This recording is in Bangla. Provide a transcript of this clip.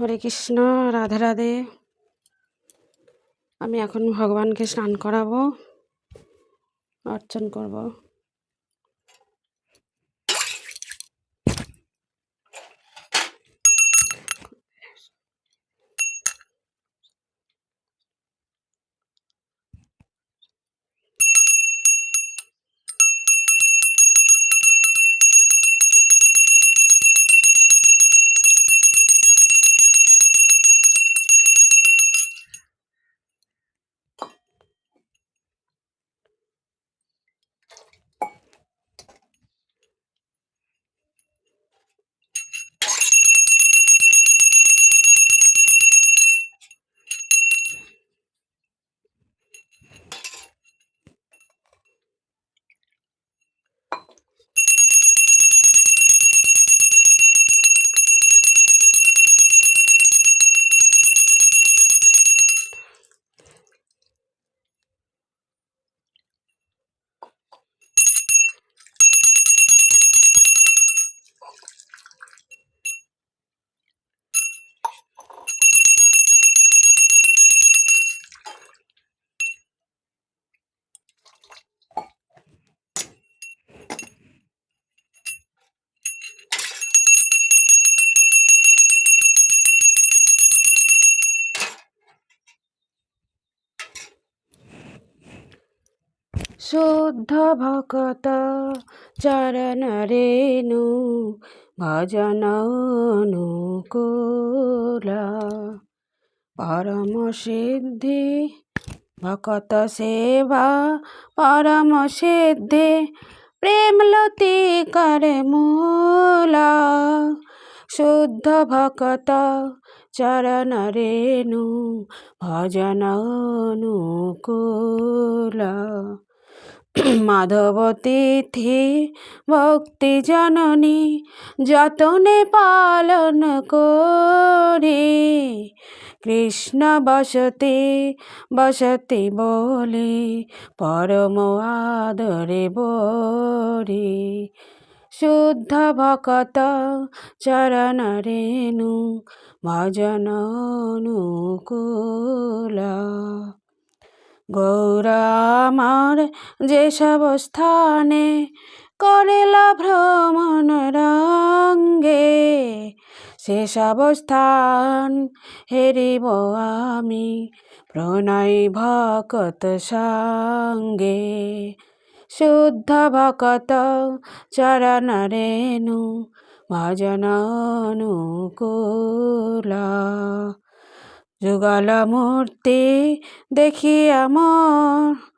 হরে কৃষ্ণ রাধে রাধে। আমি এখন ভগবানকে স্নান করাবো অর্চন করব। শুদ্ধ ভকত চরণ রেণু, ভজন অনুকূলা। পরম সিদ্ধি ভকত সেবা, পরম সিদ্ধি প্রেম লতি করে মূলা। শুদ্ধ ভকত চরণ রেণু, ভজন অনুকূলা। মাধব তিথি ভক্তি জননী, যতনে পালন করি। কৃষ্ণ বসতি বসতি বলি, পরম আদরে বরি। শুদ্ধ ভকত চরণ রেণু, ভজন অনুকূলা। গৌরা আমার যেসব স্থানে করেলা ভ্রমণ রঙ্গে, সেসব স্থান হেরিব আমি প্রণয় ভকত সঙ্গে। শুদ্ধ ভকত চরণ রেণু, ভজন অনুকূলা। যুগল মূর্তি দেখি আমার